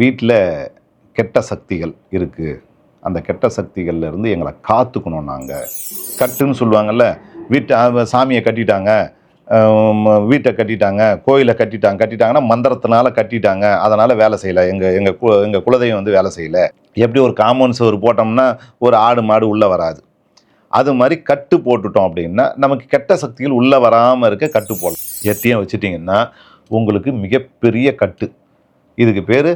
வீட்டில் கெட்ட சக்திகள் இருக்குது அந்த கெட்ட சக்திகள்லேருந்து எங்களை காத்துக்கணும் நாங்கள் கட்டுன்னு சொல்லுவாங்கள்ல வீட்டை சாமியை கட்டிட்டாங்க வீட்டை கட்டிட்டாங்க கோயிலை கட்டிட்டாங்க கட்டிட்டாங்கன்னா மந்திரத்தினால கட்டிட்டாங்க அதனால் வேலை செய்யலை. எங்கள் எங்கள் கு எங்கள் குலதெய்வம் வந்து வேலை செய்யலை. எப்படி ஒரு காம்பவுண்ட் சுவர் போட்டோம்னா ஒரு ஆடு மாடு உள்ளே வராது. அது மாதிரி கட்டு போட்டுட்டோம் அப்படின்னா நமக்கு கெட்ட சக்திகள் உள்ளே வராமல் இருக்க கட்டு போடலாம். எத்தையும் வச்சுட்டிங்கன்னா உங்களுக்கு மிகப்பெரிய கட்டு. இதுக்கு பேர்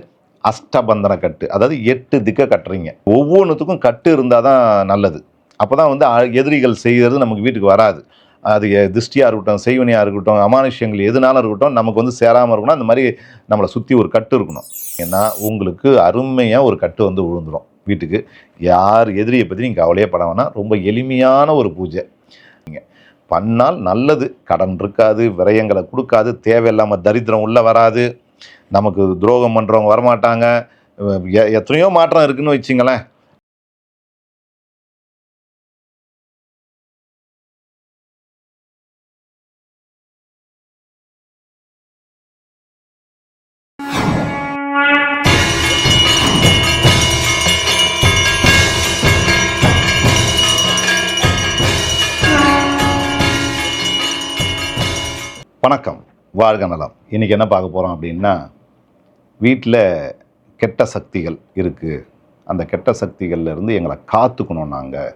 அஷ்டபந்தன கட்டு. அதாவது எட்டு திக்க கட்டுறீங்க. ஒவ்வொன்றுத்துக்கும் கட்டு இருந்தால் தான் நல்லது. அப்போ தான் வந்து அ- எதிரிகள் செய்கிறது நமக்கு வீட்டுக்கு வராது. அது திருஷ்டியாக இருக்கட்டும் செய்வனியாக இருக்கட்டும் அமானுஷ்யங்கள் எதுனாலும் இருக்கட்டும் நமக்கு வந்து சேராமல் இருக்கணும். அந்த மாதிரி நம்மளை சுற்றி ஒரு கட்டு இருக்கணும். ஏன்னா உங்களுக்கு அருமையாக ஒரு கட்டு வந்து விழுந்துடும் வீட்டுக்கு. யார் எதிரியை பற்றி நீங்கள் கவலையே பட வேணாம். ரொம்ப எளிமையான ஒரு பூஜை. நீங்கள் பண்ணால் நல்லது. கடன் இருக்காது விரயங்களை கொடுக்காது தேவையில்லாமல் தரித்திரம் உள்ளே வராது. நமக்கு துரோகம் பண்ணுறவங்க வரமாட்டாங்க. எ- எத்தனையோ மாற்றம் இருக்குன்னு வச்சுங்களேன். வணக்கம். வாழ்க நலம். இன்றைக்கி என்ன பார்க்க போகிறோம் அப்படின்னா வீட்டில் கெட்ட சக்திகள் இருக்குது அந்த கெட்ட சக்திகள்லேருந்து எங்களை காத்துக்கணும் நாங்கள்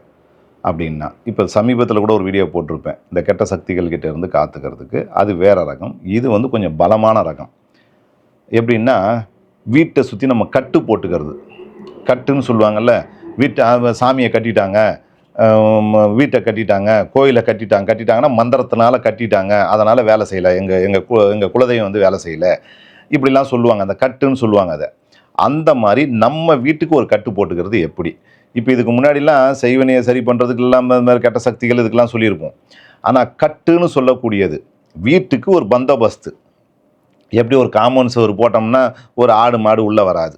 அப்படின்னா இப்போ சமீபத்தில் கூட ஒரு வீடியோ போட்டிருப்பேன். இந்த கெட்ட சக்திகள் கிட்டே இருந்து காத்துக்கிறதுக்கு. அது வேறு ரகம். இது வந்து கொஞ்சம் பலமான ரகம். எப்படின்னா வீட்டை சுற்றி நம்ம கட்டு போட்டுக்கிறது. கட்டுன்னு சொல்லுவாங்கல்ல வீட்டை சாமியை கட்டிட்டாங்க வீட்டை கட்டிட்டாங்க கோயிலை கட்டிட்டாங்க கட்டிட்டாங்கன்னா மந்திரத்தினால கட்டிட்டாங்க அதனால் வேலை செய்யலை. எங்கள் எங்கள் கு எங்கள் குலதெய்வம் வந்து வேலை செய்யலை. இப்படிலாம் சொல்லுவாங்க அந்த கட்டுன்னு சொல்லுவாங்க அதை. அந்த மாதிரி நம்ம வீட்டுக்கு ஒரு கட்டு போட்டுக்கிறது எப்படி? இப்போ இதுக்கு முன்னாடிலாம் செய்வனையை சரி பண்ணுறதுக்கு எல்லாம் இந்த மாதிரி கெட்ட சக்திகள் இதுக்கெல்லாம் சொல்லியிருப்போம். ஆனால் கட்டுன்னு சொல்லக்கூடியது வீட்டுக்கு ஒரு பந்தோபஸ்து. எப்படி ஒரு காம்பவுண்ட் சுவர் போட்டோம்னா ஒரு ஆடு மாடு உள்ளே வராது.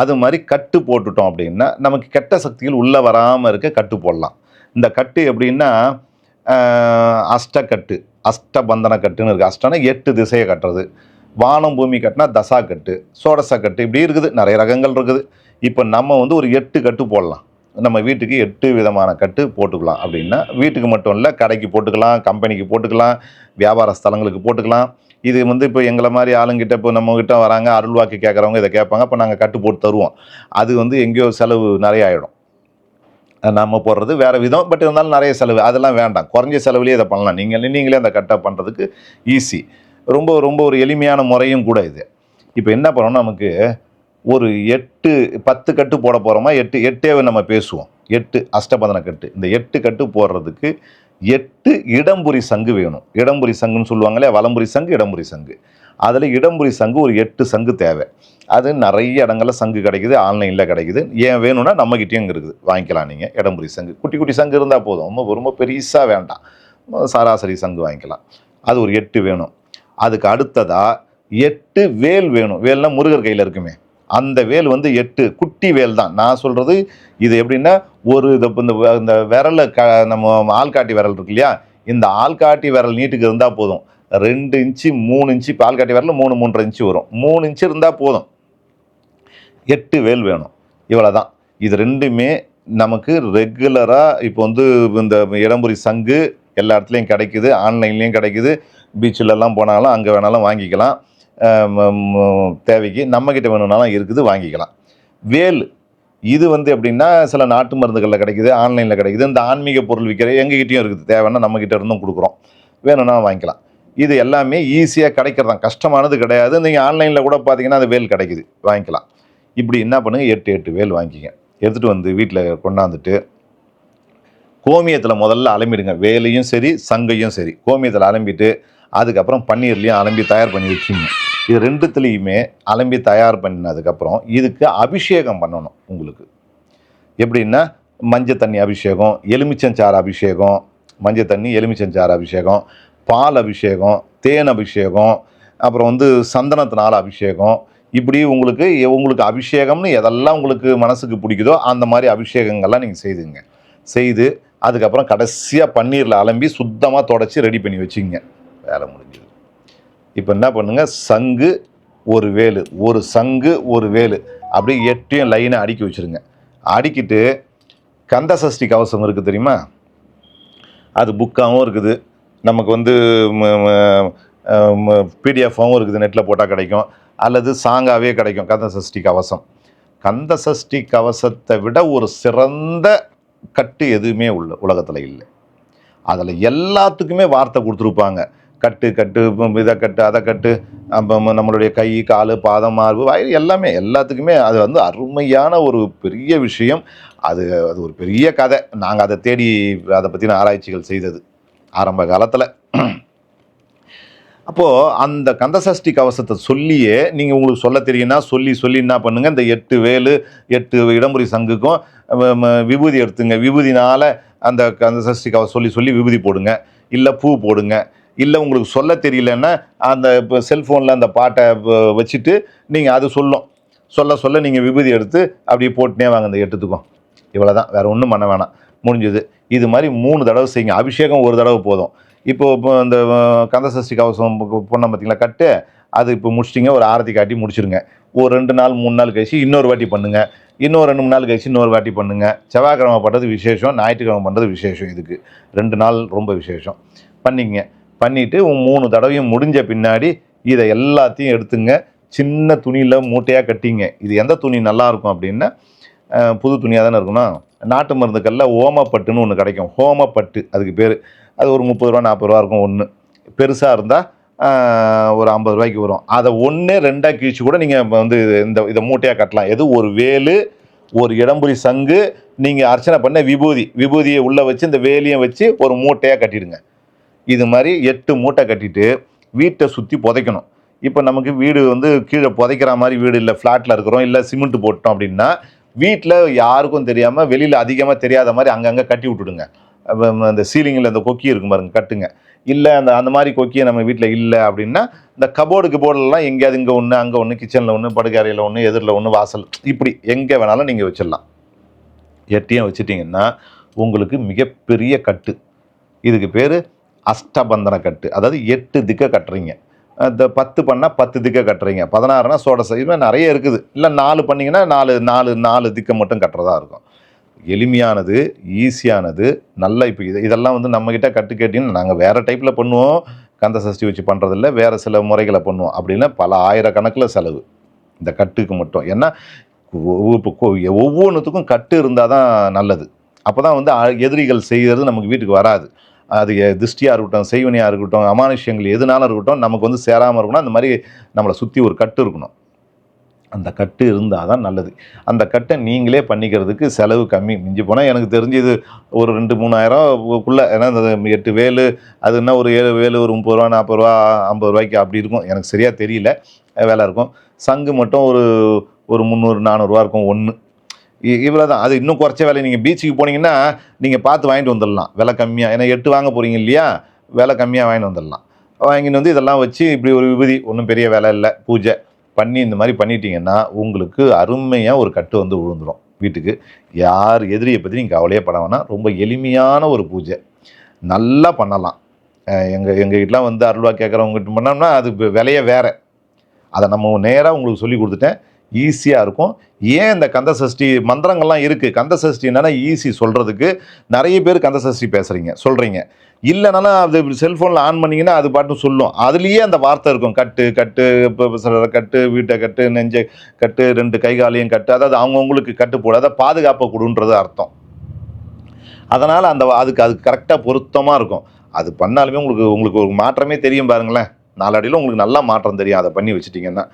அது மாதிரி கட்டு போட்டுட்டோம் அப்படின்னா நமக்கு கெட்ட சக்திகள் உள்ளே வராமல் இருக்க கட்டு போடலாம். இந்த கட்டு எப்படின்னா அஷ்டக்கட்டு அஷ்டபந்தன கட்டுன்னு இருக்குது அஷ்டனா எட்டு திசையை கட்டுறது. வானம் பூமி கட்டினா தசா கட்டு சோடசா கட்டு இப்படி இருக்குது. நிறைய ரகங்கள் இருக்குது. இப்போ நம்ம வந்து ஒரு எட்டு கட்டு போடலாம். நம்ம வீட்டுக்கு எட்டு விதமான கட்டு போட்டுக்கலாம் அப்படின்னா வீட்டுக்கு மட்டும் இல்லை கடைக்கு போட்டுக்கலாம் கம்பெனிக்கு போட்டுக்கலாம் வியாபார ஸ்தலங்களுக்கு போட்டுக்கலாம். இது வந்து இப்போ எங்களை மாதிரி ஆளுங்கிட்ட இப்போ நம்மக்கிட்ட வராங்க அருள்வாக்கு கேட்குறவங்க இதை கேட்பாங்க. அப்போ நாங்கள் கட்டு போட்டு தருவோம். அது வந்து எங்கேயோ செலவு நிறைய ஆகிடும் நம்ம போடுறது வேறு விதம் பட் இருந்தாலும் நிறைய செலவு. அதெல்லாம் வேண்டாம். குறைஞ்ச செலவுலேயே இதை பண்ணலாம். நீங்கள் நீங்களே அந்த கட்டை பண்ணுறதுக்கு ஈஸி ரொம்ப ரொம்ப ஒரு எளிமையான முறையும் கூட இது. இப்போ என்ன பண்ணணும் நமக்கு ஒரு எட்டு பத்து கட்டு போட போகிறோமா எட்டு எட்டே நம்ம பேசுவோம். எட்டு அஷ்டபதன கட்டு. இந்த எட்டு கட்டு போடுறதுக்கு எட்டு இடம்புரி சங்கு வேணும். இடம்புரி சங்குன்னு சொல்லுவாங்களே வலம்புரி சங்கு இடம்புரி சங்கு. அதில் இடம்புரி சங்கு ஒரு எட்டு சங்கு தேவை. அது நிறைய இடங்களில் சங்கு கிடைக்குது ஆன்லைனில் கிடைக்குது. ஏன் வேணும்னா நம்மகிட்டயும் இருக்குது. வாங்கிக்கலாம் நீங்கள் இடம்புரி சங்கு. குட்டி குட்டி சங்கு இருந்தால் போதும். ரொம்ப ரொம்ப பெருசாக வேண்டாம். சராசரி சங்கு வாங்கிக்கலாம். அது ஒரு எட்டு வேணும். அதுக்கு அடுத்ததாக எட்டு வேல் வேணும். வேல்னா முருகர் கையில் இருக்குமே. அந்த வேல் வந்து எட்டு. குட்டி வேல் தான். நான் சொல்கிறது இது எப்படின்னா ஒரு இது இந்த இந்த விரலை க நம்ம ஆள்காட்டி விரல் இருக்கு இல்லையா? இந்த ஆள்காட்டி விரல் நீட்டுக்கு இருந்தால் போதும். ரெண்டு இன்ச்சு மூணு இன்ச்சு இப்போ ஆள்காட்டி விரல் மூணு மூன்றரை இன்ச்சு வரும். மூணு இன்ச்சு இருந்தால் போதும். எட்டு வேல் வேணும். இவ்வளோ தான் இது ரெண்டுமே நமக்கு ரெகுலராக இப்போ வந்து இந்த இடம்புரி சங்கு எல்லா இடத்துலையும் கிடைக்குது. ஆன்லைன்லேயும் கிடைக்குது. பீச்சிலெல்லாம் போனாலும் அங்கே வேணாலும் வாங்கிக்கலாம். தேவைக்கு நம்மக்கிட்ட வேணும்னாலும் இருக்குது வாங்கிக்கலாம். வேல் இது வந்து எப்படின்னா சில நாட்டு மருந்துகளில் கிடைக்குது ஆன்லைனில் கிடைக்குது. இந்த ஆன்மீக பொருள் விற்கிற எங்ககிட்டயும் இருக்குது. தேவைன்னா நம்மக்கிட்ட இருந்தும் கொடுக்குறோம். வேணும்னா வாங்கிக்கலாம். இது எல்லாமே ஈஸியாக கிடைக்கிறது தான் கஷ்டமானது கிடையாது. நீங்கள் ஆன்லைனில் கூட பார்த்தீங்கன்னா அது வேல் கிடைக்குது. வாங்கிக்கலாம். இப்படி என்ன பண்ணுங்கள் எட்டு எட்டு வேல் வாங்கிங்க. எடுத்துகிட்டு வந்து வீட்டில் கொண்டாந்துட்டு கோமியத்தில் முதல்ல அலம்பிடுங்க. வேலையும் சரி சங்கையும் சரி. கோமியத்தில் அலம்பிட்டு அதுக்கப்புறம் பன்னீர்லேயும் அலம்பி தயார் பண்ணி வச்சுங்க இது ரெண்டுத்துலேயுமே அலம்பி தயார் பண்ணினதுக்கப்புறம் இதுக்கு அபிஷேகம் பண்ணணும் உங்களுக்கு. எப்படின்னா மஞ்சள் தண்ணி அபிஷேகம் எலுமிச்சஞ்சாறு அபிஷேகம் மஞ்சள் தண்ணி எலுமிச்சஞ்சாறு அபிஷேகம் பால் அபிஷேகம் தேன் அபிஷேகம் அப்புறம் வந்து சந்தனத்தினால் அபிஷேகம். இப்படி உங்களுக்கு உங்களுக்கு அபிஷேகம்னு எதெல்லாம் உங்களுக்கு மனசுக்கு பிடிக்குதோ அந்த மாதிரி அபிஷேகங்கள்லாம் நீங்கள் செய்துங்க. செய்து அதுக்கப்புறம் கடைசியாக பன்னீரில் அலம்பி சுத்தமாக தொடச்சி ரெடி பண்ணி வச்சுங்க. வேலை முடிஞ்சது. இப்போ என்ன பண்ணுங்க? சங்கு ஒரு வேலு ஒரு சங்கு ஒரு வேலு. அப்படியே எட்டையும் லைனை அடுக்கி வச்சுருங்க. அடுக்கிட்டு கந்த சஷ்டி கவசம் இருக்குது தெரியுமா? அது புக்காகவும் இருக்குது. நமக்கு வந்து பிடிஎஃபாகவும் இருக்குது. நெட்டில் போட்டால் கிடைக்கும். அல்லது சாங்காகவே கிடைக்கும். கந்த சஷ்டி கவசம். கந்த சஷ்டி கவசத்தை விட ஒரு சிறந்த கட்டு எதுவுமே உள்ள உலகத்தில் இல்லை. அதில் எல்லாத்துக்குமே வார்த்தை கொடுத்துருப்பாங்க. கட்டு கட்டு இதை கட்டு அதை கட்டு அப்ப நம்மளுடைய கை கால் பாதம் மார்பு வயிறு எல்லாமே எல்லாத்துக்குமே அது வந்து அருமையான ஒரு பெரிய விஷயம். அது அது ஒரு பெரிய கதை. நாங்கள் அதை தேடி அதை பற்றின ஆராய்ச்சிகள் செய்தது ஆரம்ப காலத்தில். அப்போது அந்த கந்தசஷ்டி கவசத்தை சொல்லியே நீங்கள் உங்களுக்கு சொல்ல தெரியும்னா சொல்லி சொல்லி என்ன பண்ணுங்கள் இந்த எட்டு வேலு எட்டு இடமுறை சங்குக்கும் விபூதி எடுத்துங்க. விபூதினால் அந்த கந்தசஷ்டி கவசம் சொல்லி சொல்லி விபூதி போடுங்க. இல்லை பூ போடுங்க. இல்லை உங்களுக்கு சொல்ல தெரியலன்னா அந்த இப்போ செல்ஃபோனில் அந்த பாட்டை வச்சுட்டு நீங்கள் அது சொல்லும். சொல்ல சொல்ல நீங்கள் விபூதி எடுத்து அப்படியே போட்டுனே வாங்க இந்த எட்டுத்துக்கும் இவ்வளோ தான் வேறு ஒன்றும் பண்ண வேணாம். முடிஞ்சது. இது மாதிரி மூணு தடவை செய்யுங்க. அபிஷேகம் ஒரு தடவை போதும். இப்போ இப்போ இந்த கந்தசஷ்டி கவசம் பொண்ணை பார்த்திங்களா கட்டு. அது இப்போ முடிச்சிட்டிங்க. ஒரு ஆரத்தி காட்டி முடிச்சிருங்க. ஒரு ரெண்டு நாள் மூணு நாள் கழிச்சு இன்னொரு வாட்டி பண்ணுங்கள் இன்னொரு ரெண்டு மூணு நாள் கழிச்சு இன்னொரு வாட்டி பண்ணுங்கள் செவ்வாய்க்கிழமை பண்ணுறது விசேஷம். ஞாயிற்றுக்கிழமை பண்ணுறது விசேஷம் இதுக்கு. ரெண்டு நாள் ரொம்ப விசேஷம். பண்ணிங்க பண்ணிவிட்டு மூணு தடவையும் முடிஞ்ச பின்னாடி இதை எல்லாத்தையும் எடுத்துங்க. சின்ன துணியில் மூட்டையாக கட்டிங்க. இது எந்த துணி நல்லாயிருக்கும் அப்படின்னா புது துணியாக தானே இருக்கணும் நாட்டு மருந்துக்கல்ல ஓமப்பட்டுன்னு ஒன்று கிடைக்கும். ஹோமப்பட்டு அதுக்கு பேர். அது ஒரு முப்பது ரூபா நாற்பது ரூபா இருக்கும் ஒன்று பெருசாக இருந்தால் ஒரு ஐம்பது ரூபாய்க்கு வரும். அதை ஒன்று ரெண்டாக கிழிச்சு கூட நீங்கள் வந்து இந்த இதை மூட்டையாக கட்டலாம். எது ஒரு வேலு ஒரு இடம்புரி சங்கு நீங்கள் அர்ச்சனை பண்ண விபூதி. விபூதியை உள்ளே வச்சு இந்த வேலியை வச்சு ஒரு மூட்டையாக கட்டிடுங்க. இது மாதிரி எட்டு மூட்டை கட்டிட்டு வீட்டை சுற்றி புதைக்கணும். இப்போ நமக்கு வீடு வந்து கீழே புதைக்கிற மாதிரி வீடு இல்லை ஃப்ளாட்டில் இருக்கிறோம் இல்லை சிமெண்ட் போட்டோம் அப்படின்னா வீட்டில் யாருக்கும் தெரியாமல் வெளியில் அதிகமாக தெரியாத மாதிரி அங்கங்கே கட்டி விட்டுடுங்க. அந்த சீலிங்கில் அந்த கொக்கி இருக்கும் பாருங்க கட்டுங்க. இல்லை அந்த அந்த மாதிரி கொக்கியை நம்ம வீட்டில் இல்லை அப்படின்னா இந்த கபோர்டு கிபோர்டுலாம் எங்கேயாவது இங்கே ஒன்று அங்கே ஒன்று கிச்சனில் ஒன்று படுக்கறையில் ஒன்று எதிரில் ஒன்று வாசல் இப்படி எங்கே வேணாலும் நீங்கள் வச்சிடலாம். எட்டியும் வச்சிட்டிங்கன்னா உங்களுக்கு மிகப்பெரிய கட்டு. இதுக்கு பேர் அஷ்டபந்தன கட்டு. அதாவது எட்டு திக்கை கட்டுறீங்க. அந்த பத்து பண்ணால் பத்து திக்கை கட்டுறீங்க. பதினாறுனா சோடசை இது நிறைய இருக்குது. இல்லை நாலு பண்ணிங்கன்னா நாலு நாலு நாலு திக்கை மட்டும் கட்டுறதா இருக்கும். எளிமையானது ஈஸியானது நல்ல இப்போ இது இதெல்லாம் வந்து நம்மக்கிட்ட கட்டு கேட்டிங்கன்னா நாங்கள் வேறு டைப்பில் பண்ணுவோம். கந்த சஷ்டி வச்சு பண்ணுறதில்ல வேறு சில முறைகளை பண்ணுவோம். அப்படின்னா பல ஆயிரக்கணக்கில் செலவு இந்த கட்டுக்கு மட்டும். ஏன்னா இப்போ ஒவ்வொன்றுத்துக்கும் கட்டு இருந்தால் தான் நல்லது. அப்போ தான் வந்து அ- எதிரிகள் செய்கிறது நமக்கு வீட்டுக்கு வராது. அது திருஷ்டியாக இருக்கட்டும் செய்வனியாக இருக்கட்டும் அமானுஷ்யங்கள் எதுனாலும் இருக்கட்டும் நமக்கு வந்து சேராமல் இருக்கணும். அந்த மாதிரி நம்மளை சுற்றி ஒரு கட்டு இருக்கணும். அந்த கட்டு இருந்தால் தான் நல்லது. அந்த கட்டை நீங்களே பண்ணிக்கிறதுக்கு செலவு கம்மி. மிஞ்சி போனால் எனக்கு தெரிஞ்சது ஒரு ரெண்டு மூணாயிரம்க்குள்ளே ஏன்னா இந்த எட்டு வேலு அது என்ன ஒரு ஏழு வேலு ஒரு முப்பது ரூபா நாற்பது ரூபா ஐம்பது ரூபாய்க்கு அப்படி இருக்கும். எனக்கு சரியாக தெரியல. வேலை இருக்கும். சங்கு மட்டும் ஒரு ஒரு முந்நூறு நானூறுரூவா இருக்கும் ஒன்று இவ்வளோ தான் அது இன்னும் குறைச்ச விலை. நீங்கள் பீச்சுக்கு போனீங்கன்னா நீங்கள் பார்த்து வாங்கிட்டு வந்துடலாம். விலை கம்மியாக ஏன்னா எட்டு வாங்க போகிறீங்க இல்லையா? விலை கம்மியாக வாங்கிட்டு வந்துடலாம். வாங்கிட்டு வந்து இதெல்லாம் வச்சு இப்படி ஒரு விபதி ஒன்றும் பெரிய வேலை இல்லை. பூஜை பண்ணி இந்த மாதிரி பண்ணிட்டீங்கன்னா உங்களுக்கு அருமையாக ஒரு கட்டு வந்து விழுந்துடும் வீட்டுக்கு. யார் எதிரியை பற்றி நீங்கள் கவலையே பட வேணாம். ரொம்ப எளிமையான ஒரு பூஜை. நல்லா பண்ணலாம். எங்கள் எங்கள் வீட்டிலாம் வந்து அருள்வா கேட்குறவங்ககிட்ட பண்ணோம்னா அது விலையே வேறு. அதை நம்ம நேராக உங்களுக்கு சொல்லி கொடுத்துட்டேன். ஈஸியாக இருக்கும். ஏன் இந்த கந்த சஷ்டி மந்திரங்கள்லாம் இருக்குது கந்த சஷ்டி என்னென்னா ஈஸி சொல்கிறதுக்கு நிறைய பேர் கந்த சஷ்டி பேசுகிறீங்க சொல்கிறீங்க இல்லைனாலும் அது செல்ஃபோனில் ஆன் பண்ணிங்கன்னா அது பாட்டு சொல்லும். அதுலேயே அந்த வார்த்தை இருக்கும். கட்டு கட்டு இப்போ சிலர் கட்டு வீட்டை கட்டு நெஞ்சை கட்டு ரெண்டு கை காலையும் கட்டு. அதாவது அவங்கவுங்களுக்கு கட்டு போட அதை பாதுகாப்பை கொடுன்றது அர்த்தம். அதனால் அந்த அதுக்கு அது கரெக்டாக பொருத்தமாக இருக்கும். அது பண்ணாலுமே உங்களுக்கு உங்களுக்கு ஒரு மாற்றமே தெரியும் பாருங்களேன். நாலடியில் உங்களுக்கு நல்லா மாற்றம் தெரியும். அதை பண்ணி வச்சுட்டிங்கன்னா.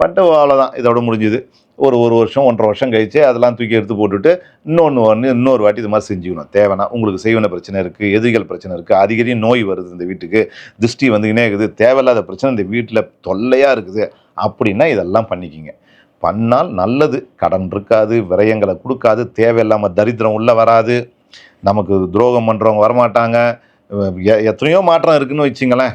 பண்ணிட்டு அவ்வளோதான் இதோட முடிஞ்சுது. ஒரு ஒரு வருஷம் ஒன்றரை வருஷம் கழிச்சு அதெல்லாம் தூக்கி எடுத்து போட்டுட்டு இன்னொன்று ஒன்று இன்னொரு வாட்டி இது மாதிரி செஞ்சுக்கணும். தேவைன்னா உங்களுக்கு செய்வன பிரச்சனை இருக்குது எதிரிகள் பிரச்சனை இருக்குது அடிக்கடி நோய் வருது இந்த வீட்டுக்கு திருஷ்டி வந்துக்கினே இருக்குது தேவையில்லாத பிரச்சனை இந்த வீட்டில் தொல்லையாக இருக்குது அப்படின்னா இதெல்லாம் பண்ணிக்கிங்க. பண்ணால் நல்லது கடன் இருக்காது விரயங்களை கொடுக்காது தேவையில்லாமல் தரித்திரம் உள்ளே வராது நமக்கு துரோகம் பண்ணுறவங்க வரமாட்டாங்க எ- எத்தனையோ மாற்றம் இருக்குன்னு வச்சுங்களேன்.